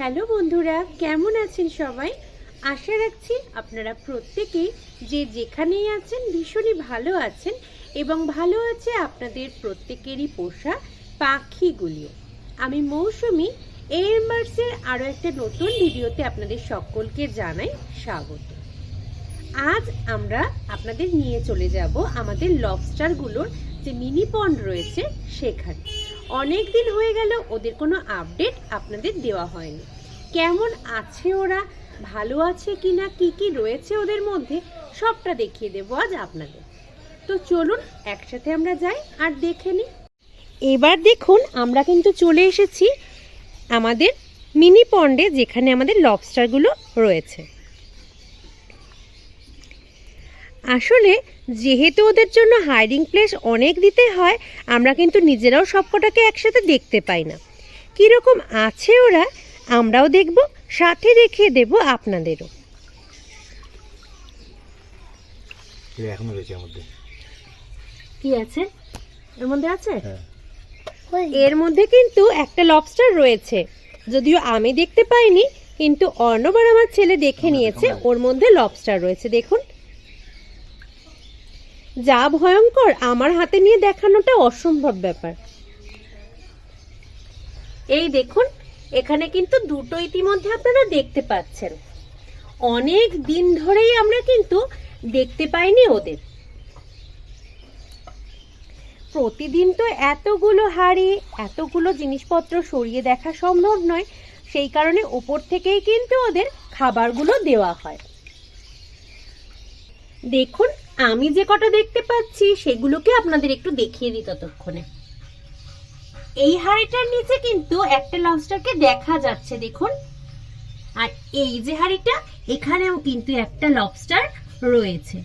Hello বন্ধুরা, কেমন আছেন সবাই? আশা রাখছি আপনারা প্রত্যেকেই যে যেখানেই আছেন ভীষণই ভালো আছেন এবং ভালো আছে আপনাদের প্রত্যেকেরই পোষা পাখিগুলিও আমি মৌসুমি এয়ারমার্সের আরও একটা নতুন ভিডিওতে আপনাদের সকলকে জানাই স্বাগত। আজ আমরা আপনাদের নিয়ে চলে যাব আমাদের লবস্টারগুলোর যে মিনি পন্ড রয়েছে, সেখানে। অনেক দিন হয়ে গেল ওদের কোনো আপডেট আপনাদের দেওয়া হয়নি। কেমন আছে ওরা? ভালো আছে কি না কী কী রয়েছে ওদের মধ্যে? সবটা দেখিয়ে দেবো আজ আপনাদের। তো চলুন, একসাথে আমরা যাই আর দেখে নিই। এবার দেখুন, আমরা কিন্তু চলে এসেছি আমাদের মিনি পন্ডে, যেখানে আমাদের লবস্টারগুলো রয়েছে। আসলে যেহেতু ওদের জন্য হাইডিং প্লেস অনেক দিতে হয় আমরা কিন্তু নিজেরাও সবকটাকে একসাথে দেখতে পাই না। কীরকম আছে ওরা আমরাও দেখব সাথে দেখিয়ে দেব আপনাদেরও। এখনও রয়েছে মধ্যে। কি আছে? এর মধ্যে আছে? হ্যাঁ। এর মধ্যে কিন্তু একটা লবস্টার রয়েছে। যদিও আমি দেখতে পাইনি কিন্তু অর্ণব আর আমার ছেলে দেখে নিয়েছে ওর মধ্যে লবস্টার রয়েছে দেখুন। যা ভয়ঙ্কর, আমার হাতে নিয়ে দেখানোটা অসম্ভব ব্যাপার। এই দেখুন, এখানে কিন্তু দুটো ইতিমধ্যে আপনারা দেখতে পাচ্ছেন। অনেক দিন ধরেই আমরা কিন্তু দেখতে পাইনি ওদের। প্রতিদিন তো এতগুলো হাড়ি, এতগুলো জিনিসপত্র সরিয়ে দেখা সম্ভব নয়, সেই কারণে ওপর থেকেই কিন্তু ওদের খাবারগুলো দেওয়া হয়। দেখুন আমি যে কটা দেখতে পাচ্ছি, সেগুলোকে আপনাদের একটু দেখিয়ে দিই ততক্ষণে। এই হাড়িটার নিচে কিন্তু একটা লবস্টারকে দেখা যাচ্ছে, দেখুন। আর এই যে হাড়িটা, এখানেও কিন্তু একটা লবস্টার রয়েছে।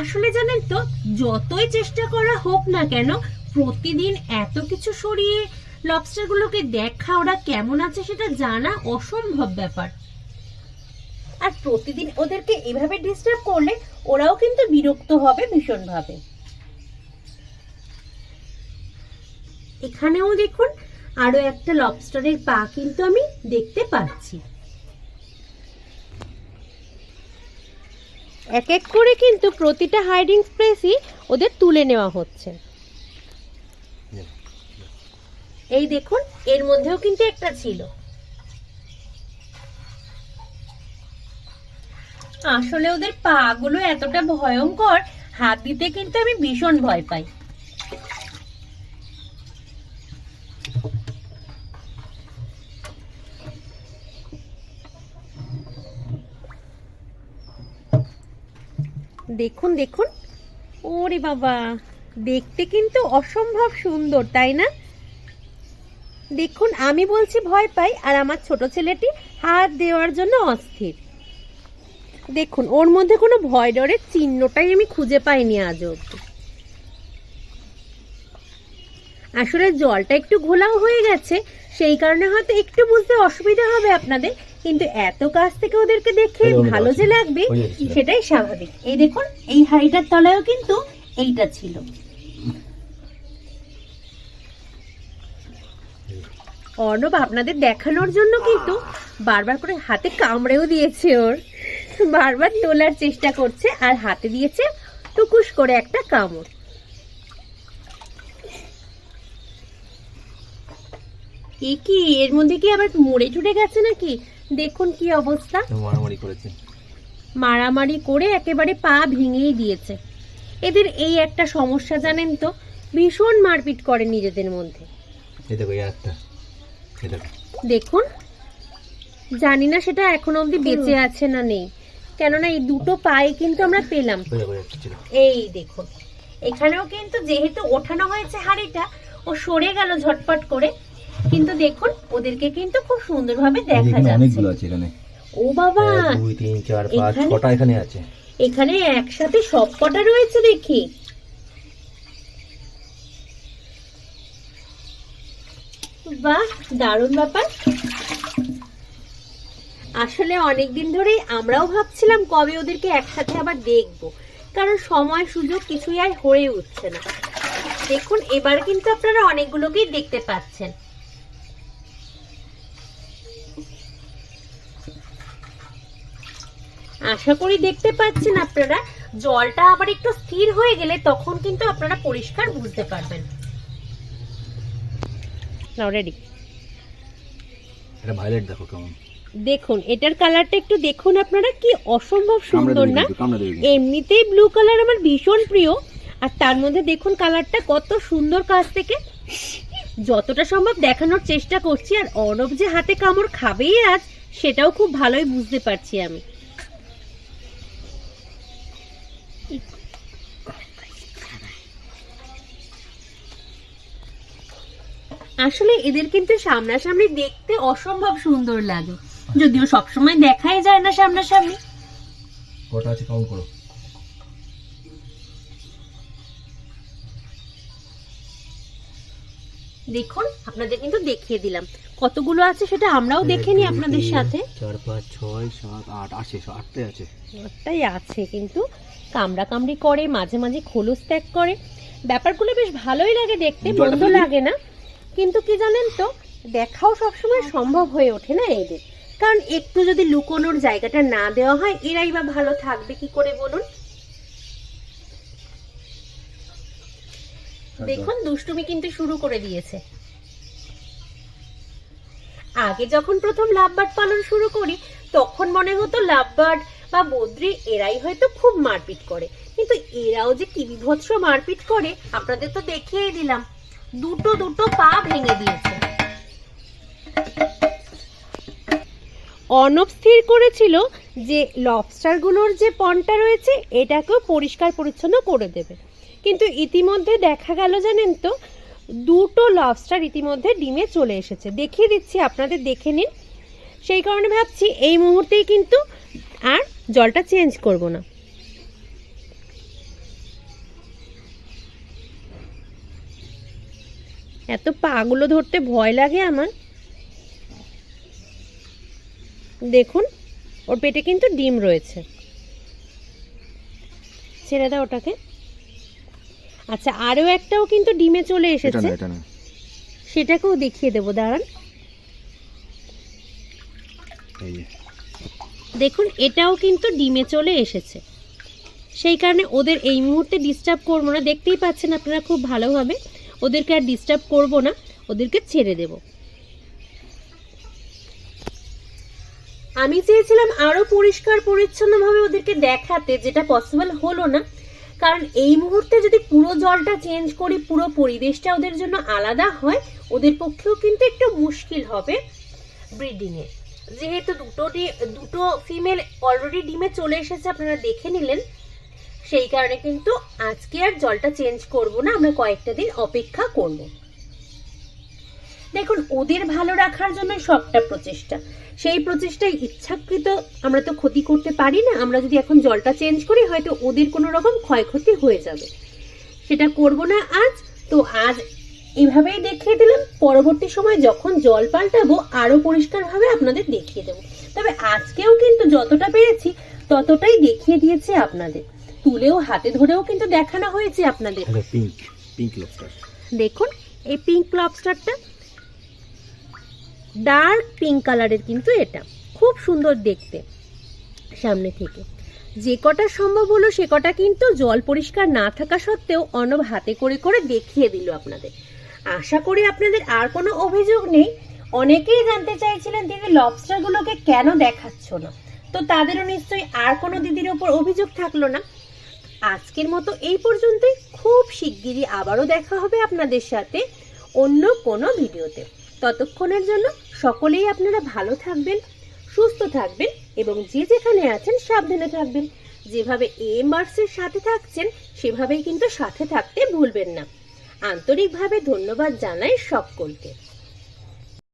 আসলে জানেন তো, যতই চেষ্টা করা হোক না কেন, প্রতিদিন এত কিছু সরিয়ে লবস্টারগুলোকে দেখা, ওরা কেমন আছে সেটা জানা অসম্ভব ব্যাপার। আর প্রতিদিন ওদেরকে এভাবে ডিস্টার্ব করলে ওরাও কিন্তু বিরক্ত হবে ভীষণভাবে। এখানেও দেখুন আরও একটা লবস্টারের পা কিন্তু আমি দেখতে পাচ্ছি। এক এক করে কিন্তু প্রতিটা হাইডিং স্পেসই ওদের তুলে নেওয়া হচ্ছে। এই দেখুন এর মধ্যেও কিন্তু একটা ছিল। আসলে ওদের পা গুলো এতটা ভয়ঙ্কর, হাত দিতে কিন্তু আমি ভীষণ ভয় পাই। দেখুন দেখুন। ওরে বাবা, দেখতে কিন্তু অসম্ভব সুন্দর, তাই না? দেখুন, আমি বলছি ভয় পাই আর আমার ছোট ছেলেটি হাত দেওয়ার জন্য অস্থির। দেখুন ওর মধ্যে কোনো ভয় ডরের চিহ্নটাই আমি খুঁজে পাইনি আজ অব্দি আসলে জলটা একটু ঘোলাও হয়ে গেছে সেই কারণে হয়তো একটু বুঝতে অসুবিধা হবে আপনাদের কিন্তু এত কাছ থেকে ওদেরকে দেখে ভালো যে লাগবে সেটাই স্বাভাবিক। এই দেখুন এই হাড়িটার তলায়ও কিন্তু এইটা ছিল। অর্ণব আপনাদের দেখানোর জন্য কিন্তু বারবার করে হাতে কামড়েও দিয়েছে ওর। বারবার তোলার চেষ্টা করছে আর হাতে দিয়েছে টুকুস করে একটা কামড়। এ কি? এর মধ্যে কি আবার মরে টুটে গেছে নাকি? দেখুন কি অবস্থা। মারামারি করেছে। মারামারি করে একেবারে পা ভেঙেই দিয়েছে। এদের এই একটা সমস্যা জানেন তো ভীষণ মারপিট করে নিজেদের মধ্যে। দেখুন। জানি না সেটা এখন অবধি বেঁচে আছে না নেই। কেননা এই দুটো পায়ে কিন্তু আমরা পেলাম। দেখো এই দেখুন এখানেও কিন্তু যেহেতু ওঠানো হয়েছে হাড়িটা ও সরে গেল ঝটপট করে। কিন্তু দেখুন ওদেরকে কিন্তু খুব সুন্দরভাবে দেখা যাচ্ছে। অনেকগুলো আছে এখানে। ও বাবা! দুই তিন চার পাঁচ? ছটা এখানে আছে। এখানে একসাথে সব কটা রয়েছে দেখি। বাহ দারুণ ব্যাপার। আসলে অনেক দিন ধরেই আমরাও ভাবছিলাম কবে ওদেরকে একসাথে আবার দেখব। কারণ সময় সুযোগ কিছুই আর হয়ে উঠছে না। দেখুন এবার কিন্তু আপনারা অনেকগুলোকেই দেখতে পাচ্ছেন। আশা করি দেখতে পাচ্ছেন আপনারা। জলটা আবার একটু স্থির হয়ে গেলে তখন কিন্তু আপনারা পরিষ্কার বুঝতে পারবেন। নাও রেডি এটা ভায়োলেট দেখো কেমন। দেখুন এটার কালারটা একটু দেখুন আপনারা কি অসম্ভব সুন্দর না। এমনিতেই ব্লু কালার আমার ভীষণ প্রিয় আর তার মধ্যে দেখুন কালারটা কত সুন্দর কাছ থেকে। যতটা সম্ভব দেখানোর চেষ্টা করছি আর অর্ণব যে হাতে কামড় খাবেই আজ সেটাও খুব ভালোই বুঝতে পারছি আমি। আসলে এদের কিন্তু সামনাসামনি দেখতে অসম্ভব সুন্দর লাগে। যদিও সবসময় দেখাই যায় না সামনাসামনি। কটা আছে কাউন্ট করো। দেখুন আপনাদের কিন্তু দেখিয়ে দিলাম। কতগুলো আছে সেটা আমরাও দেখে নিই আপনাদের সাথে। চার পাঁচ ছয় সাত আট আছে আটটাই আছে। একটাই আছে কিন্তু। কামড়া কামড়ি করে মাঝে মাঝে খোলস ত্যাগ করে। ব্যাপারগুলো বেশ ভালোই লাগে দেখতে মন্দ লাগে না। কিন্তু কি জানেন তো দেখাও সবসময় সম্ভব হয়ে ওঠে না এদের। কারণ একটু যদি লুকোনোর জায়গাটা না দেওয়া হয় এরাই বা ভালো থাকবে। কি করে বলুন? দেখুন দুষ্টুমি কিন্তু শুরু করে দিয়েছে। আগে যখন প্রথম লাভবার্ড পালন শুরু করি তখন মনে হতো লাভবার্ড বা বদ্রি এরাই হয়তো খুব মারপিট করে। কিন্তু এরাও যে কি বিভৎস মারপিট করে আপনাদের তো দেখিয়ে দিলাম। দুটো দুটো পা ভেঙে দিয়েছে। অনব স্থির করেছিল যে লবস্টারগুলোর যে পনটা রয়েছে, এটাকেও পরিষ্কার পরিচ্ছন্ন করে দেবে। কিন্তু ইতিমধ্যে দেখা গেল জানেন তো, দুটো লবস্টার ইতিমধ্যে ডিমে চলে এসেছে। দেখিয়ে দিচ্ছি, আপনাদের দেখে নিন। সেই কারণে ভাবছি, এই মুহূর্তেই কিন্তু আর জলটা চেঞ্জ করব না। এত পাগুলো ধরতে ভয় লাগে আমার। দেখুন ওর পেটে কিন্তু ডিম রয়েছে। ছেড়ে দাও ওটাকে। আচ্ছা আরও একটাও কিন্তু ডিমে চলে এসেছে। সেটাকেও দেখিয়ে দেবো দাঁড়ান। দেখুন এটাও কিন্তু ডিমে চলে এসেছে। সেই কারণে ওদের এই মুহূর্তে ডিস্টার্ব করব না। দেখতেই পাচ্ছেন আপনারা খুব ভালোভাবে। ওদেরকে আর ডিস্টার্ব করব না। ওদেরকে ছেড়ে দেব। আমি চেয়েছিলাম আরও পরিষ্কার, পরিচ্ছন্নভাবে ওদেরকে দেখাতে, যেটা পসিবল হলো না। কারণ এই মুহূর্তে যদি পুরো জলটা চেঞ্জ করি পুরো পরিবেশটা ওদের জন্য আলাদা হয়, ওদের পক্ষেও কিন্তু একটু মুশকিল হবে ব্রিডিং এ যেহেতু দুটো দুটো ফিমেল অলরেডি ডিমে চলে এসেছে, আপনারা দেখে নিলেন। সেই কারণে কিন্তু আজকে আর জলটা চেঞ্জ করব না, আমরা কয়েকটা দিন অপেক্ষা করব। দেখুন ওদের ভালো রাখার জন্য সবটা প্রচেষ্টা। সেই প্রচেষ্টায় ইচ্ছাকৃত আমরা তো ক্ষতি করতে পারি না আমরা যদি এখন জলটা চেঞ্জ করি হয়তো ওদের কোনো রকম ক্ষয়ক্ষতি হয়ে যাবে। সেটা করব না আজ তো আজ এভাবেই দেখিয়ে দিলাম। পরবর্তী সময় যখন জল পাল্টাবো আরও পরিষ্কারভাবে আপনাদের দেখিয়ে দেবো। তবে আজকেও কিন্তু যতটা পেরেছি ততটাই দেখিয়ে দিয়েছি আপনাদের। তুলেও হাতে ধরেও কিন্তু দেখানো হয়েছে আপনাদের। পিঙ্ক পিঙ্ক লবস্টার দেখুন এই পিঙ্ক লবস্টারটা ডার্ক পিঙ্ক কালারের কিন্তু এটা। খুব সুন্দর দেখতে সামনে থেকে। যে কটা সম্ভব হলো সে কটা কিন্তু জল পরিষ্কার না থাকা সত্ত্বেও অনব হাতে করে করে দেখিয়ে দিল আপনাদের। আশা করি আপনাদের আর কোনো অভিযোগ নেই। অনেকেই জানতে চাইছিলেন, দিদি লবস্টারগুলোকে কেন দেখাচ্ছ না? তো তাদেরও নিশ্চয়ই আর কোনো দিদির ওপর অভিযোগ থাকল না। আজকের মতো এই পর্যন্তই। খুব শিগগিরই আবারও দেখা হবে আপনাদের সাথে অন্য কোনো ভিডিওতে। ততক্ষণের জন্য সকলেই আপনারা ভালো থাকবেন, সুস্থ থাকবেন এবং যে যেখানে আছেন সাবধানে থাকবেন। যেভাবে এম এর সাথে থাকছেন, সেভাবেই কিন্তু সাথে থাকতে ভুলবেন না। আন্তরিকভাবে ধন্যবাদ জানাই সকলকে।